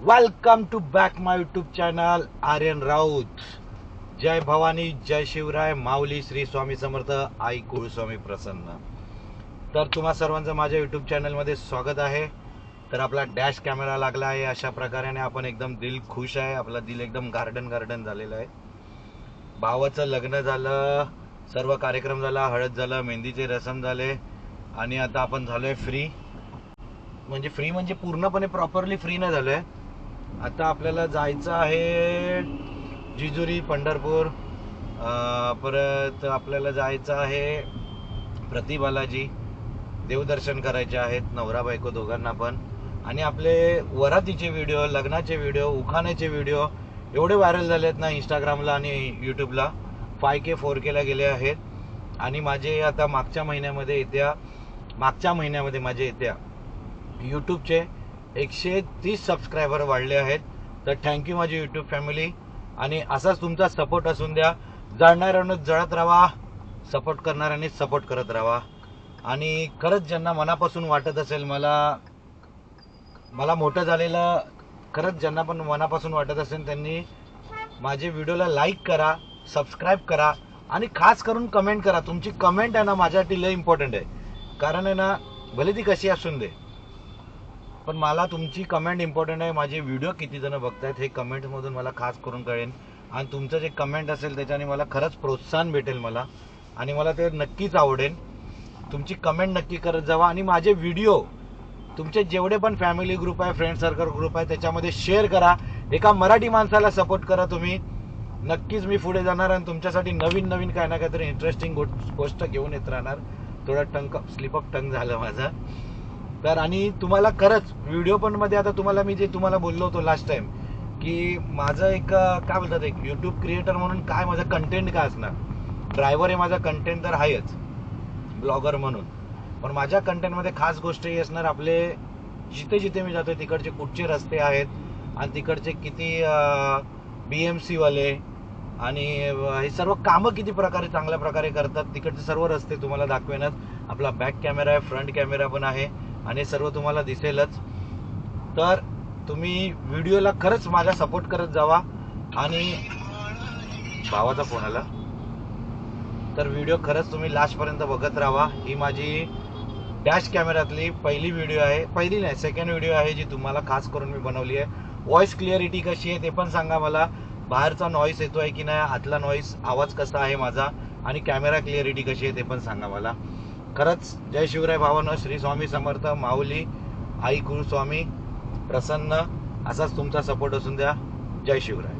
Welcome to back my YouTube channel Aryan Raut जय भवानी जय शिवराय माऊली श्री स्वामी समर्थ आई कुळस्वामी प्रसन्न. तर तुम्हा सर्वांचं माझ्या युट्यूब चॅनलमध्ये स्वागत आहे. तर आपला डॅश कॅमेरा लागला आहे अशा प्रकारे आपण एकदम दिल खुश आहे. आपला दिल एकदम गार्डन गार्डन झालेलं आहे. भावाचं लग्न झालं सर्व कार्यक्रम झाला हळद झालं मेहंदीचे रसम झाले आणि आता आपण झालोय फ्री म्हणजे फ्री म्हणजे पूर्णपणे प्रॉपरली फ्री नाही झालोय. आता आपल्याला जायचं आहे जिजुरी पंढरपूर. परत आपल्याला जायचं आहे प्रतिबालाजी देवदर्शन करायचे आहेत नवरा बायको दोघांना पण. आणि आपले वरातीचे व्हिडिओ लग्नाचे व्हिडिओ उखाण्याचे व्हिडिओ एवढे व्हायरल झाले आहेत ना इंस्टाग्रामला आणि यूट्यूबला फाय के फोर केला गेले आहेत. आणि माझे आता मागच्या महिन्यामध्ये येत्या मागच्या महिन्यामध्ये माझे येत्या यूट्यूबचे एकशे तीस सबस्क्रायबर वाढले आहेत. तर थँक्यू माझी यूट्यूब फॅमिली आणि असाच तुमचा सपोर्ट असून द्या. जळणाऱ्यानं जळत राहा. सपोर्ट करणाऱ्यांनी सपोर्ट करत राहा. आणि खरंच ज्यांना मनापासून वाटत असेल मला मला मोठं झालेलं खरंच ज्यांना पण मनापासून वाटत असेल त्यांनी माझे व्हिडिओला लाईक करा सबस्क्राईब करा. आणि खास करून कमेंट करा. तुमची कमेंट आहे ना माझ्यासाठी लय इम्पॉर्टंट आहे. कारण आहे ना भले ती कशी असून दे पण मला तुमची कमेंट इम्पॉर्टंट आहे. माझे व्हिडिओ किती जण बघतायत हे कमेंटमधून मला खास करून कळेल आणि तुमचं जे कमेंट असेल त्याच्याने मला खरंच प्रोत्साहन भेटेल मला. आणि मला ते नक्कीच आवडेल. तुमची कमेंट नक्की करत जावा. आणि माझे व्हिडिओ तुमचे जेवढे पण फॅमिली ग्रुप आहे फ्रेंड सर्कल ग्रुप आहे त्याच्यामध्ये शेअर करा. एका मराठी माणसाला सपोर्ट करा तुम्ही. नक्कीच मी पुढे जाणार आणि तुमच्यासाठी नवीन नवीन काय ना काहीतरी इंटरेस्टिंग गोष्ट घेऊन येत राहणार. थोडा टंक स्लिप ऑफ टंग झालं माझं. तर आणि तुम्हाला खरंच व्हिडिओ पण मध्ये आता तुम्हाला मी जे तुम्हाला बोललो होतो लास्ट टाइम की माझं एक काय बोलतात एक युट्यूब क्रिएटर म्हणून काय माझं कंटेंट काय असणार? ड्रायव्हर आहे माझा कंटेंट तर आहेच ब्लॉगर म्हणून. पण माझ्या कंटेंटमध्ये खास गोष्ट ही असणार आपले जिथे जिथे मी जातोय तिकडचे कुठचे रस्ते आहेत आणि तिकडचे किती बी एम सीवाले आणि हे सर्व कामं किती प्रकारे चांगल्या प्रकारे करतात तिकडचे सर्व रस्ते तुम्हाला दाखवेनच. आपला बॅक कॅमेरा आहे फ्रंट कॅमेरा पण आहे. आणि सर्व तुम्हाला दिसेलच. तर तुम्ही व्हिडिओला खरंच माझा सपोर्ट करत जावा. आणि भावाचा फोन आला. तर व्हिडिओ खरंच तुम्ही लास्टपर्यंत बघत राहा. ही माझी डॅश कॅमेऱ्यातली पहिली व्हिडिओ आहे. पहिली नाही सेकंड व्हिडिओ आहे जी तुम्हाला खास करून मी बनवली आहे. व्हॉइस क्लिअरिटी कशी आहे ते पण सांगा मला. बाहेरचा नॉईस येतोय की नाही? आतला नॉईस आवाज कसा आहे माझा? आणि कॅमेरा क्लिअरिटी कशी आहे ते पण सांगा मला. खरंच जय शिवराय भावानं श्री स्वामी समर्थ माऊली आई गुरुस्वामी प्रसन्न असाच तुमचा सपोर्ट असून द्या. जय शिवराय.